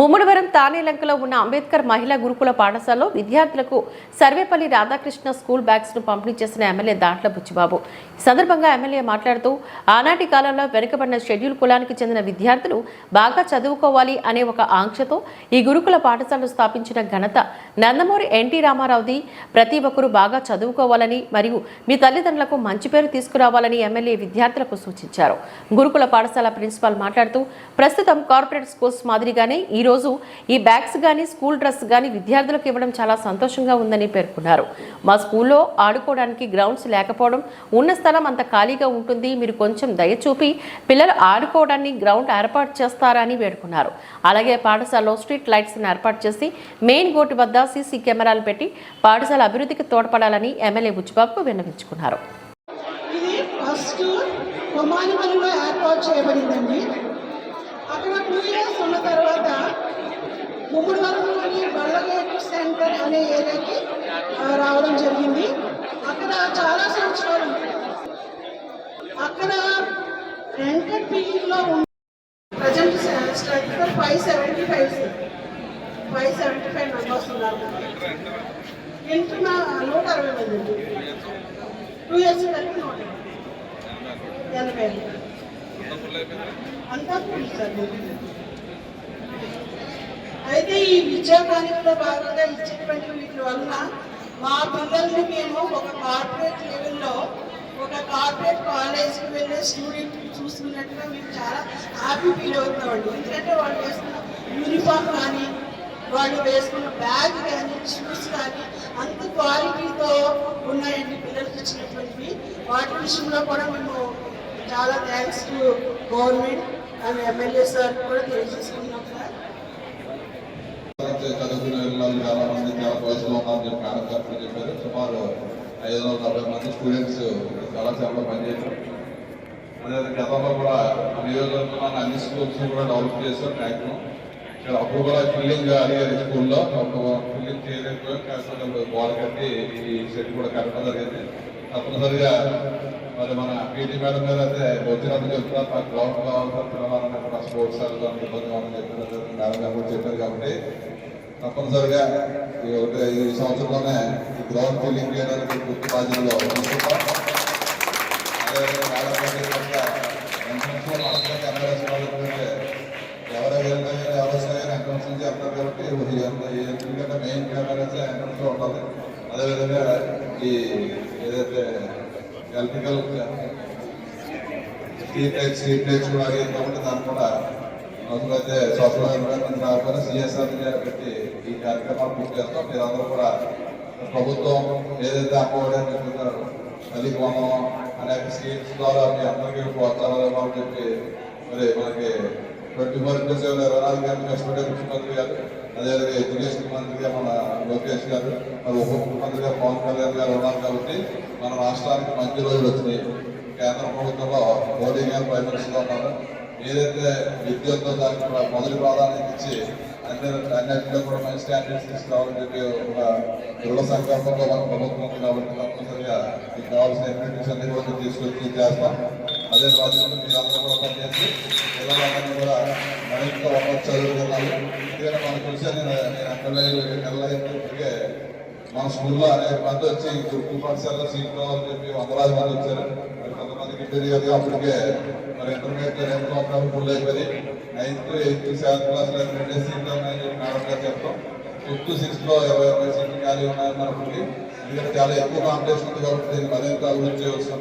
ముమ్మడివరం తానేలంకలో ఉన్న అంబేద్కర్ మహిళా గురుకుల పాఠశాలలో విద్యార్థులకు సర్వేపల్లి రాధాకృష్ణ స్కూల్ బ్యాగ్స్ను పంపిణీ చేసిన ఎమ్మెల్యే దాట్ల బుచ్చిబాబు. ఈ సందర్భంగా ఎమ్మెల్యే మాట్లాడుతూ ఆనాటి కాలంలో వెనుకబడిన షెడ్యూల్ కులానికి చెందిన విద్యార్థులు బాగా చదువుకోవాలి అనే ఒక ఆంక్షతో ఈ గురుకుల పాఠశాలను స్థాపించిన ఘనత నందమూరి ఎన్టీ రామారావుది ప్రతి ఒక్కరూ బాగా చదువుకోవాలని మరియు మీ తల్లిదండ్రులకు మంచి పేరు తీసుకురావాలని ఎమ్మెల్యే విద్యార్థులకు సూచించారు. గురుకుల పాఠశాల ప్రిన్సిపాల్ మాట్లాడుతూ ప్రస్తుతం కార్పొరేట్ స్కూల్స్ మాదిరిగానే ఈ రోజు ఈ బ్యాగ్స్ కానీ స్కూల్ డ్రెస్ కానీ విద్యార్థులకు ఇవ్వడం చాలా సంతోషంగా ఉందని పేర్కొన్నారు. మా స్కూల్లో ఆడుకోవడానికి గ్రౌండ్స్ లేకపోవడం ఉన్న స్థలం అంత ఖాళీగా ఉంటుంది మీరు కొంచెం దయచూపి పిల్లలు ఆడుకోవడాన్ని గ్రౌండ్ ఏర్పాటు చేస్తారని వేడుకున్నారు. అలాగే పాఠశాలలో స్ట్రీట్ లైట్స్ని ఏర్పాటు చేసి మెయిన్ గోటు వద్ద సీసీ కెమెరాలు పెట్టి పాఠశాల అభివృద్ధికి తోడ్పడాలని ఎమ్మెల్యే బుచ్చిబాబు విన్నవించుకున్నారు. ఏర్పాటు చేయబడిందండి. అక్కడ టూ ఇయర్స్ ఉన్న తర్వాత బళ్ళగేట్ సెంటర్ అనే ఏరియాకి రావడం జరిగింది. అక్కడ చాలా సంవత్సరాలు అక్కడ రెంటెడ్ పీరియడ్లో present strength five seventy five five seventy five members ఉన్నారు వింటున్న నూట అరవై మంది టూ ఇయర్స్ వరకు నూట ఎనభై అంతా ఫుల్ సార్ అయితే ఈ విద్యా కానుకలో భాగంగా ఇచ్చినటువంటి వీటి వల్ల మా పిల్లల్ని మేము ఒక కార్పొరేట్ లెవెల్లో ఒక కార్పొరేట్ కాలేజ్కి వెళ్ళే స్టూడెంట్ చూస్తున్నట్టుగా మేము చాలా హ్యాపీ ఫీల్ అవుతున్నామండి. ఎందుకంటే వాళ్ళు వేసుకున్న యూనిఫామ్ కానీ వాళ్ళు వేసుకున్న బ్యాగ్ కానీ షూస్ కానీ అంత క్వాలిటీతో ఉన్నాయండి పిల్లలకి ఇచ్చినటువంటివి. వాటి విషయంలో కూడా మేము చాలా thanks to government and MLA sir కూడా తెలియజేసుకున్నాం సార్ చదువుకునే పిల్లలు చాలా మంది చాలా వయసులో ఉన్నారని చెప్పి మేడం చెప్పారు. సుమారు ఐదు వందల నలభై మంది స్టూడెంట్స్ కళాశాలలో పనిచేశారు. అదే గతంలో కూడా మన నియోజకవర్గంలో అన్ని స్కూల్స్ కూడా డెవలప్ చేశారు మ్యాక్సిమం ఇక్కడ అప్పుడు కూడా ఫిల్లింగ్ అడిగారు స్కూల్లో ఫిల్లింగ్ చేయలేకపోయాం కాకపోతే బాల్ కట్టి ఈ సెట్ కూడా కట్టడం జరిగింది. తప్పనిసరిగా మరి మన పీటీ మేడం గారు అయితే వచ్చినందుకు చెప్తున్నారు నాకు గ్రౌండ్ కావాలి సార్ పిల్లవాలని స్పోర్ట్స్ ఆడుకోవడానికి ఇబ్బంది కావాలని చెప్పిన మేడం గారు కూడా చెప్పారు కాబట్టి తప్పనిసరిగా ఈ ఒకటి ఈ సంవత్సరంలోనే ఈ గ్రౌండ్ ఫిల్లింగ్ చేయడానికి గుర్తు బాధ్యతలో తీసుకుంటాం. అదేవిధంగా వెళ్తారు ఎందుకంటే మెయిన్ కెమెరాస్ ఎంట్రన్స్లో ఉంటుంది అదేవిధంగా ఈ ఏదైతే electrical street lights street lights కూడా అడిగారు కాబట్టి దాన్ని కూడా అవసరమైతే సోషల్ ఎన్విరాన్మెంట్ రాకపోయినా సిఎస్ఆర్ పెట్టి ఈ కార్యక్రమాలు పూర్తి చేస్తాం మీరందరూ కూడా ప్రభుత్వం ఏదైతే అమ్మఒడి చెప్తున్నారు తల్లి కోణం అనేక స్కీమ్స్ ద్వారా మీ అందరికీ ప్రోత్సాహాలు ఇవ్వాలని చెప్పి మరి మనకి ట్వంటీ ఫోర్ ఇంటూ సెవెన్ ఇరవై గారు గంటలు కష్టపడే ముఖ్యమంత్రి గారు అదేవిధంగా ఎడ్యుకేషన్ మంత్రిగా మన లోకేష్ గారు మరి ఉప ముఖ్యమంత్రిగా పవన్ కళ్యాణ్ గారు ఉన్నారు కాబట్టి మన రాష్ట్రానికి మంచి రోజులు వచ్చినాయి. కేంద్ర ప్రభుత్వంలో మోడీ గారు ప్రైమ్ మినిస్టర్గా ఉన్నారు. ఏదైతే విద్యతో దానికి మొదటి ప్రాధాన్యత ఇచ్చి అన్ని అన్నింటిలో కూడా మంచి స్టాండర్డ్స్ తీసుకురావాలని చెప్పి ఒక దృఢ సంకల్పంతో మన ప్రభుత్వం ఉంది కాబట్టి తప్పనిసరిగా మీకు కావాల్సిన ఎక్విప్మెంట్స్ అన్ని కూడా తీసుకొచ్చి చేస్తాం. అదే బాధ్యత మీరందరూ కూడా పనిచేసి పిల్లలందరినీ కూడా మరింత ఉన్నత చదువుకున్నారు ఎందుకంటే మనకు వచ్చి నేను నేను ఎమ్మెల్యే మన స్కూల్లో అనేక మంది వచ్చి గురుకుల పాఠశాలలో సీట్లు అని చెప్పి వందలాది మంది వచ్చారు. మరి కొంతమందికి ఇంటర్వ్యూ అప్పటికే మరి ఇంటర్మీడియట్ ఎంత సంవత్సరాలు ఫుల్ అయిపోయి నైన్త్ ఎయిత్ సెవెంత్ క్లాస్లో రెండే సీట్లు ఉన్నాయని చెప్పి మేడం చెప్తాం ఫిఫ్త్ సిక్స్త్లో ఇరవై ఇరవై సీట్లు ఖాళీ ఉన్నాయని మనకి ఎందుకంటే చాలా ఎక్కువ కాంపిటీషన్ ఉంది కాబట్టి దీన్ని మరింత అభివృద్ధి చేయవలసిన